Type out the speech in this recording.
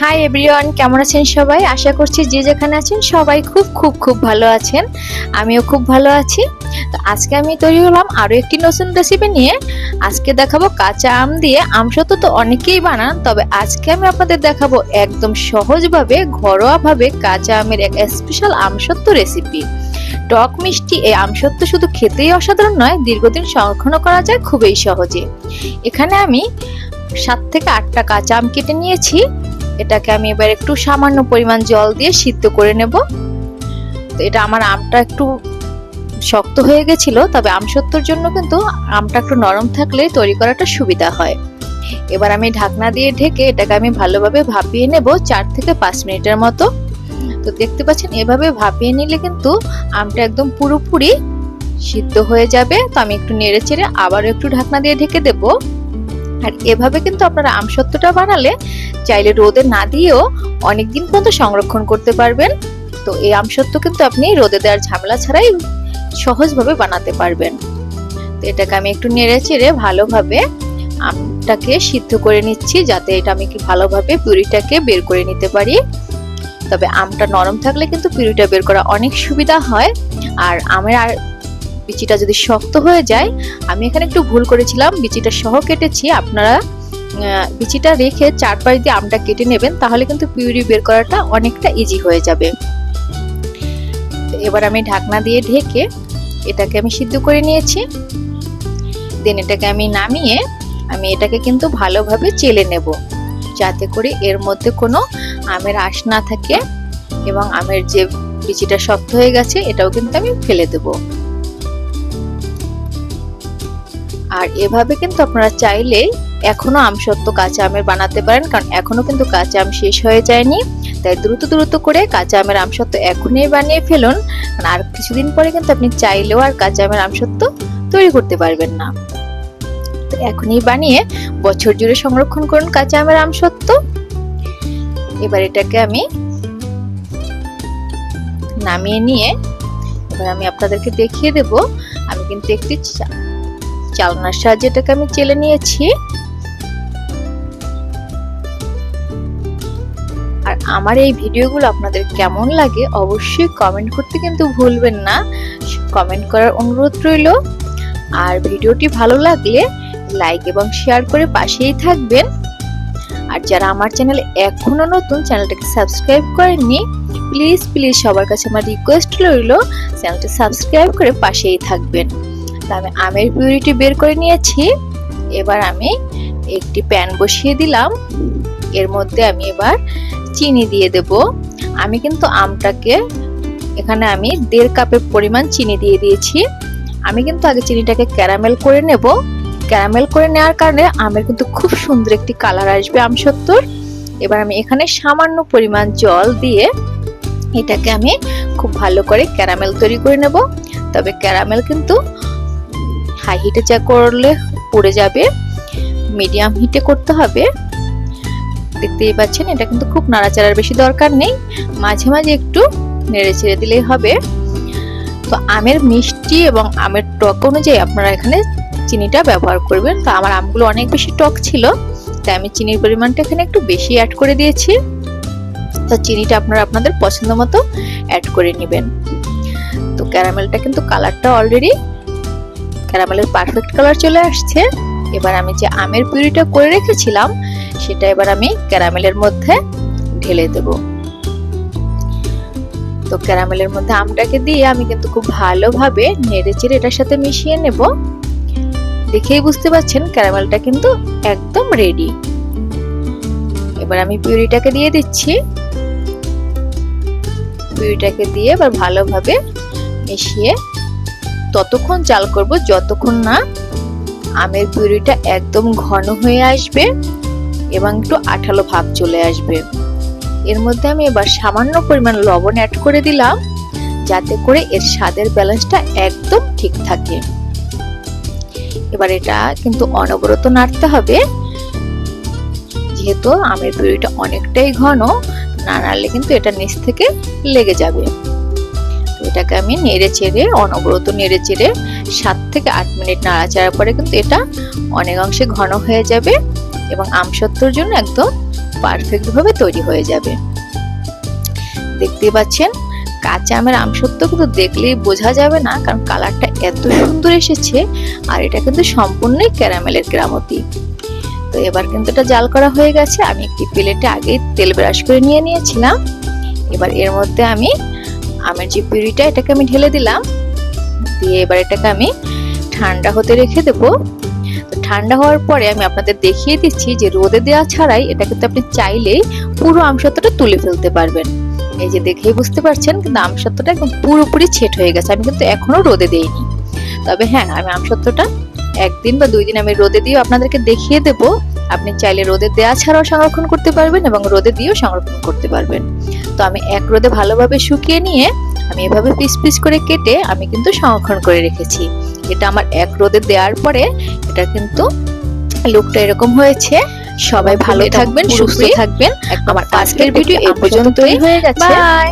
Hi everyone কেমন আছেন সবাই? আশা করছি যে যেখানে আছেন সবাই খুব খুব খুব ভালো আছেন। আমিও খুব ভালো আছি। তো আজকে আমি তৈরি হলাম আরও একটি নতুন রেসিপি নিয়ে। আজকে দেখাবো কাঁচা আম দিয়ে। আমসত্ব তো অনেকেই বানান, তবে আজকে আমি আপনাদের দেখাবো একদম সহজভাবে, ঘরোয়াভাবে কাঁচা আমের এক স্পেশাল আমসত্ব রেসিপি টক মিষ্টি এই আমসত্ব শুধু খেতেই অসাধারণ নয়, দীর্ঘদিন সংরক্ষণ করা যায় খুবই সহজে। এখানে আমি সাত থেকে আটটা কাঁচা আম কেটে নিয়েছি। এটাকে আমি এবার একটু সামান্য পরিমাণ জল দিয়ে সিদ্ধ করে নেব। তো এটা আমার আমটা একটু শক্ত হয়ে গেছিল, তবে আম সত্যর জন্য কিন্তু আমটা একটু নরম থাকলে তৈরি করাটা সুবিধা হয়। এবার আমি ঢাকনা দিয়ে ঢেকে এটাকে আমি ভালোভাবে ভাপিয়ে নেব চার থেকে পাঁচ মিনিটের মতো। তো দেখতে পাচ্ছেন, এভাবে ভাপিয়ে নিলে কিন্তু আমটা একদম পুরোপুরি সিদ্ধ হয়ে যাবে। তো আমি একটু নেড়ে চেড়ে আবারও একটু ঢাকনা দিয়ে ঢেকে দেবো। আর এভাবে কিন্তু আপনারা আমসত্ত্বটা বানালে চাইলে রোদে না দিয়েও অনেকদিন পর্যন্ত সংরক্ষণ করতে পারবেন। তো এই আমসত্ত্ব কিন্তু আপনি রোদে দেওয়ার ঝামেলা ছাড়াই সহজভাবে বানাতে পারবেন। তো এটাকে আমি একটু নেড়ে চেড়ে ভালোভাবে আমটাকে সিদ্ধ করে নিচ্ছি যাতে এটা আমি কি ভালোভাবে পিউরিটাকে বের করে নিতে পারি। তবে আমটা নরম থাকলে কিন্তু পিউরিটা বের করা অনেক সুবিধা হয়। আর আমের আর বিচিটা যদি শক্ত হয়ে যায়, আমি এখানে একটু ভুল করেছিলাম, বিচিটা সহ কেটেছি। আপনারা বিচিটা রেখে চারপাশ দিয়ে আমটা কেটে নেবেন, তাহলে কিন্তু পিউরি বের করাটা অনেকটা ইজি হয়ে যাবে। এবার আমি ঢাকনা দিয়ে ঢেকে এটাকে আমি সিদ্ধ করে নিয়েছি। দেন এটাকে আমি নামিয়ে আমি এটাকে কিন্তু ভালোভাবে চেলে নেব, যাতে করে এর মধ্যে কোনো আমের আঁশ না থাকে এবং আমের যে বিচিটা শক্ত হয়ে গেছে, এটাও কিন্তু আমি ফেলে দেবো। আর এভাবে কিন্তু আপনারা চাইলে এখনও আমসত্ব কাঁচা আমের বানাতে পারেন, কারণ এখনও কিন্তু কাঁচা আম শেষ হয়ে যায়নি। তাই দ্রুত দ্রুত করে কাঁচা আমের আমসত্ব এখনই বানিয়ে ফেলুন। আর কিছুদিন পরে কিন্তু আপনি চাইলেও আর কাঁচা আমের আমসত্ব তৈরি করতে পারবেন না। তো এখনই বানিয়ে বছর জুড়ে সংরক্ষণ করুন কাঁচা আমের আমসত্ব এবার এটাকে আমি নামিয়ে নিয়ে এবার আমি আপনাদেরকে দেখিয়ে দেব। আমি কিন্তু একটি চালনার সাহায্যে এটাকে আমি চেলে নিয়েছি। আর আমার এই ভিডিওগুলো আপনাদের কেমন লাগে অবশ্যই কমেন্ট করতে কিন্তু ভুলবেন না। কমেন্ট করার অনুরোধ রইল। আর ভিডিওটি ভালো লাগলে লাইক এবং শেয়ার করে পাশেই থাকবেন। আর যারা আমার চ্যানেলে এখনও নতুন চ্যানেলটাকে সাবস্ক্রাইব করেননি প্লিজ প্লিজ সবার কাছে আমার রিকোয়েস্ট রইল চ্যানেলটা সাবস্ক্রাইব করে পাশেই থাকবেন। আমি আমের পিউরিটি বের করে নিয়েছি। এবার আমি একটি প্যান বসিয়ে দিলাম। এর মধ্যে আমি এবার চিনি দিয়ে দেব। আমি কিন্তু আমটাকে এখানে আমি দেড় কাপের পরিমাণ চিনি দিয়ে দিয়েছি। আমি কিন্তু আগে চিনিটাকে ক্যারামেল করে নেব। ক্যারামেল করে নেওয়ার কারণে আমের কিন্তু খুব সুন্দর একটি কালার আসবে আম সত্তর। এবার আমি এখানে সামান্য পরিমাণ জল দিয়ে এটাকে আমি খুব ভালো করে ক্যারামেল তৈরি করে নেব। তবে ক্যারামেল কিন্তু হাই হিটে যা করলে পড়ে যাবে মিডিয়াম হিটে করতে হবে। দেখতেই পাচ্ছেন, এটা কিন্তু খুব নাড়াচাড়ার বেশি দরকার নেই। মাঝে মাঝে একটু নেড়ে ছেড়ে দিলেই হবে। তো আমের মিষ্টি এবং আমের টক অনুযায়ী আপনারা এখানে চিনিটা ব্যবহার করবেন। তো আমার আমগুলো অনেক বেশি টক ছিল, তাই আমি চিনির পরিমাণটা এখানে একটু বেশি অ্যাড করে দিয়েছি। তো চিনিটা আপনারা আপনাদের পছন্দ মতো অ্যাড করে নেবেন। তো ক্যারামেলটা কিন্তু কালারটা অলরেডি ক্যারামেলের পারফেক্ট কালার চলে আসছে। এবার আমি যে আমের পিউরিটা করে রেখেছিলাম, সেটা এবার আমি ক্যারামেলের মধ্যে ঢেলে দেব। তো ক্যারামেলের মধ্যে আমটাকে দিয়ে আমি কিন্তু খুব ভালোভাবে নেড়ে চেড়ে এটার সাথে মিশিয়ে নেব। দেখেই বুঝতে পাচ্ছেন ক্যারামেলটা কিন্তু একদম রেডি এবার আমি পিউরিটাকে দিয়ে দিচ্ছি। পিউরিটাকে দিয়ে এবার ভালোভাবে মিশিয়ে ততক্ষণ চাল করব, যতক্ষণ না আমের পিউরিটা একদম ঘন হয়ে আসবে এবং একটু আঠালো ভাব চলে আসবে। এর মধ্যে আমি এবার সামান্য পরিমাণ লবণ অ্যাড করে দিলাম, যাতে করে এর স্বাদের ব্যালেন্সটা একদম ঠিক থাকে। এবার এটা কিন্তু অনবরত নাড়তে হবে। যেহেতু আমের পিউরিটা অনেকটাই ঘন, না নাড়লে কিন্তু এটা নিচ থেকে লেগে যাবে। এটাকে আমি নেড়ে চেড়ে, অনবরত নেড়ে চেড়ে সাত থেকে আট মিনিট নাড়াচাড়া পরে কিন্তু এটা অনেক অংশে ঘন হয়ে যাবে এবং আমসত্বর জন্য একদম পারফেক্টভাবে তৈরি হয়ে যাবে। দেখতে পাচ্ছেন, কাঁচা আমের আমসত্ব কিন্তু দেখলেই বোঝা যাবে না কারণ কালারটা এত সুন্দর এসেছে আর এটা কিন্তু সম্পূর্ণই ক্যারামেলের গ্রামতি তো এবার কিন্তু এটা জাল করা হয়ে গেছে, আমি একটি প্লেটে আগেই তেল ব্রাশ করে নিয়ে নিয়েছিলাম। এবার এর মধ্যে আমি আমের যে পিউরিটা এটাকে আমি ঢেলে দিলাম। দিয়ে এবার এটাকে আমি ঠান্ডা হতে রেখে দেবো। তো ঠান্ডা হওয়ার পরে আমি আপনাদের দেখিয়ে দিচ্ছি যে রোদে দেওয়া ছাড়াই এটা কিন্তু আপনি চাইলেই পুরো আমসত্বটা তুলে ফেলতে পারবেন। এই যে দেখেই বুঝতে পারছেন, কিন্তু আমসত্বটা একদম পুরোপুরি ছেট হয়ে গেছে। আমি কিন্তু এখনও রোদে দেইনি। তবে হ্যাঁ আমি আমসত্বটা একদিন বা দুই দিন আমি রোদে দিয়েও আপনাদেরকে দেখিয়ে দেব। আপনি চাইলে রোদে দেওয়া ছাড়াও সংরক্ষণ করতে পারবেন এবং রোদে দিয়েও সংরক্ষণ করতে পারবেন। তো আমি এক রোদে ভালোভাবে শুকিয়ে নিয়ে আমি এভাবে পিস পিস করে কেটে আমি কিন্তু সংরক্ষণ করে রেখেছি। এটা আমার এক রোদে দেওয়ার পরে এটা কিন্তু লুকটা এরকম হয়েছে। সবাই ভালো থাকবেন সুস্থ থাকবেন। আমার আজকের ভিডিও এই পর্যন্তই। হয়ে গেছে। বাই